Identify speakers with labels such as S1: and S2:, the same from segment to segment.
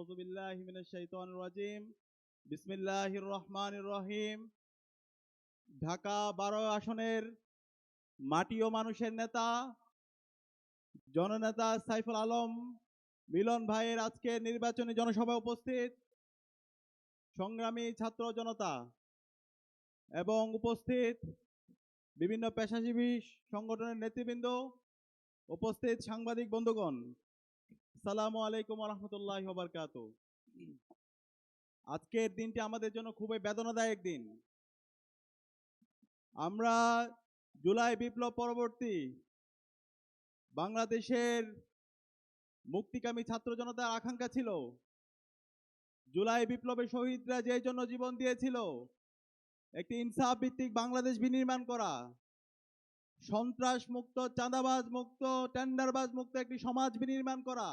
S1: أعوذ بالله من الشيطان الرجيم بسم الله الرحمن الرحيم ঢাকা বারো আসনের মাটি ও মানুষের নেতা জননেতা সাইফুল আলম মিলন ভাইয়ের আজকে নির্বাচনী জনসভায় উপস্থিত সংগ্রামী ছাত্র জনতা এবং উপস্থিত বিভিন্ন পেশাজীবী সংগঠনের নেতৃবৃন্দ উপস্থিত সাংবাদিক বন্ধুগণ সালামু আলাইকুম রহমতুল্লাহ বারকাত আজকের দিনটি আমাদের জন্য খুবই বেদনাদায়ক দিন। আমরা জুলাই বিপ্লব পরবর্তী বাংলাদেশের মুক্তিকামী ছাত্র জনতার আকাঙ্ক্ষা ছিল। জুলাই বিপ্লবে শহীদরা যে জন্য জীবন দিয়েছিল, একটি ইনসাফ ভিত্তিক বাংলাদেশ বিনির্মাণ করা। সন্ত্রাস মুক্ত চাঁদাবাজ মুক্ত টেন্ডারবাজ মুক্ত একটি সমাজ বিনির্মাণ করা।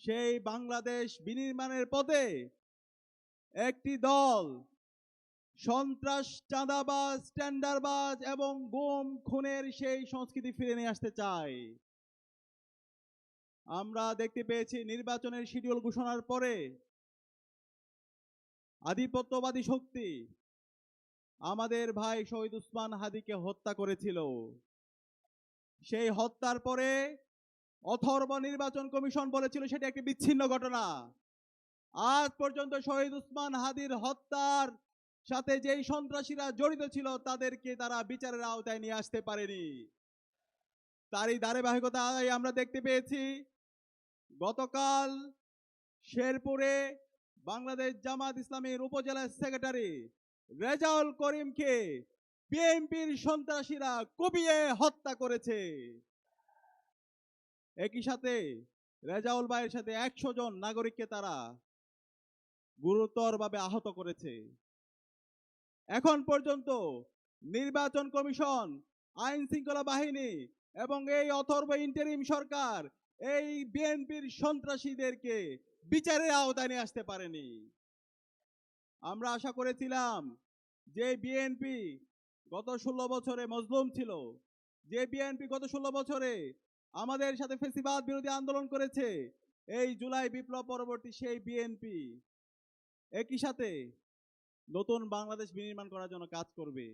S1: সেই বাংলাদেশ বিনির্মাণের পথে একটি দল সন্ত্রাস, চাঁদাবাজ, টেন্ডারবাজ এবং গুম খুনের সেই সংস্কৃতি ফিরে নিয়ে আসতে চায়। আমরা দেখতে পেয়েছি নির্বাচনের শিডিউল ঘোষণার পরে আধিপত্যবাদী শক্তি আমাদের ভাই শহীদ উসমান হাদিকে হত্যা করেছিল। সেই হত্যার পরে অথর্ব নির্বাচন কমিশন বলেছিল সেটা একটি বিচ্ছিন্ন ঘটনা। আজ পর্যন্ত শহীদ উসমান হাদির হত্যার সাথে যেই সন্ত্রাসীরা জড়িত ছিল তাদেরকে তারা বিচারের আওতায় নিয়ে আসতে পারেনি। তারই ধারাবাহিকতায় আমরা দেখতে পেয়েছি। গতকাল শেরপুরে বাংলাদেশ জামাত ইসলামের উপজেলা সেক্রেটারি রেজাউল করিমকে বিএনপির সন্ত্রাসীরা কুপিয়ে হত্যা করেছে। একই সাথে রেজাউল ভাইয়ের সাথে একশো জন নাগরিককে তারা গুরুতরভাবে আহত করেছে। এখন পর্যন্ত নির্বাচন কমিশন, আইন শৃঙ্খলা বাহিনী এবং এই অথর্ব ইন্টারিম সরকার এই বিএনপির সন্ত্রাসীদেরকে বিচারের আওতায় নিয়ে আসতে পারেনি। আমরা আশা করেছিলাম যে বিএনপি গত ষোলো বছরে মজলুম ছিল, যে বিএনপি গত ষোলো বছরে আমাদের সাথে ফেসিবাদ বিরোধী আন্দোলন করেছে, এই জুলাই বিপ্লব পরবর্তী সেই বিএনপি একই সাথে নতুন বাংলাদেশ বিনির্মাণ করার জন্য কাজ করবে।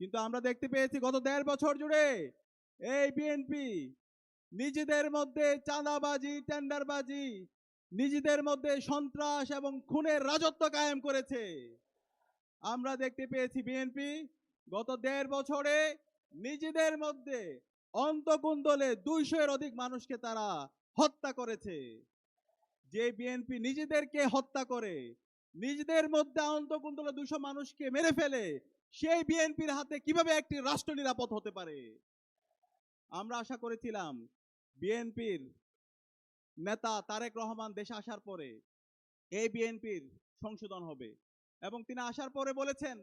S1: কিন্তু আমরা দেখতে পেয়েছি গত দেড় বছর জুড়ে এই বিএনপি নিজেদের মধ্যে চাঁদাবাজি, টেন্ডারবাজি নিজেদের মধ্যে সন্ত্রাস এবং খুনের রাজত্ব কায়েম করেছে। আমরা দেখতে পেয়েছি বিএনপি গত দেড় বছরে নিজেদের মধ্যে অন্তকুন্দলে দুইশো এর অধিক মানুষকে তারা হত্যা করেছে। যে বিএনপি নিজেদেরকে হত্যা করে, নিজেদের মধ্যে অন্তকুন্দলে দুশো মানুষকে মেরে ফেলে, সেই বিএনপির হাতে কীভাবে একটি রাষ্ট্র নিরাপদ হতে পারে? আমরা আশা করেছিলাম বিএনপির নেতা তারেক রহমান দেশে আসার পরে এই বিএনপির সংশোধন হবে। এবং তিনি আসার পরে বলেছেন,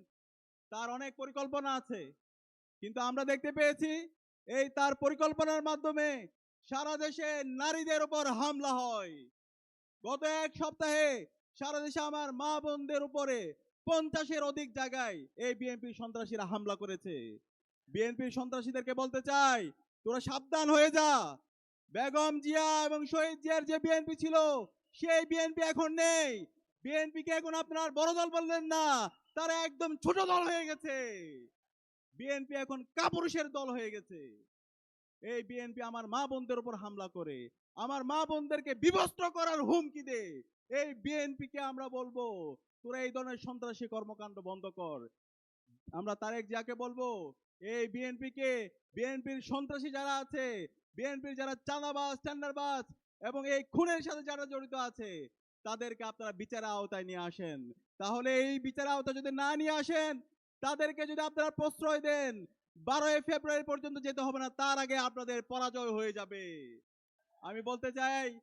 S1: তার অনেক পরিকল্পনা আছে, কিন্তু আমরা দেখতে পেয়েছি এই তার পরিকল্পনার মাধ্যমে সারা দেশে নারীদের উপর হামলা হয়। গত এক সপ্তাহে সারা দেশে আমার মা বোনদের উপরে পঞ্চাশের অধিক জায়গায় এই বিএনপির সন্ত্রাসীরা হামলা করেছে। বিএনপির সন্ত্রাসীদেরকে বলতে চাই, তোরা সাবধান হয়ে যা বেগম জিয়া এবং শহীদ জিয়ার যে বিএনপি ছিল, সেই বিএনপি এখন নেই। বিএনপিকে এখন আপনার বড় দল বললেন না, তারা একদম ছোট দল হয়ে গেছে। বিএনপি এখন কাপুরুষের দল হয়ে গেছে। এই বিএনপি আমার মা বোনদের উপর হামলা করে, আমার মা বোনদেরকে বিবস্ত্র করার হুমকি দে। এই বিএনপিকে আমরা বলব, তোরা এই ধরনের সন্ত্রাসী কর্মকাণ্ড বন্ধ কর। আমরা তারেক জিয়াকে বলব, এই বিএনপি বিএনপিকে, বিএনপির সন্ত্রাসী যারা আছে বিএনপির যারা চাঁদাবাজ টেন্ডারবাজ এবং এই খুনের সাথে যারা জড়িত আছে, তাদেরকে আপনারা বিচার আওতায় নিয়ে আসেন। তাহলে এই বিচার আওতায় যদি না নিয়ে আসেন, তাদেরকে যদি আপনারা প্রশ্রয় দেন, বারোই ফেব্রুয়ারি পর্যন্ত যেতে হবে না, তার আগে আপনাদের পরাজয় হয়ে যাবে। আমি বলতে চাই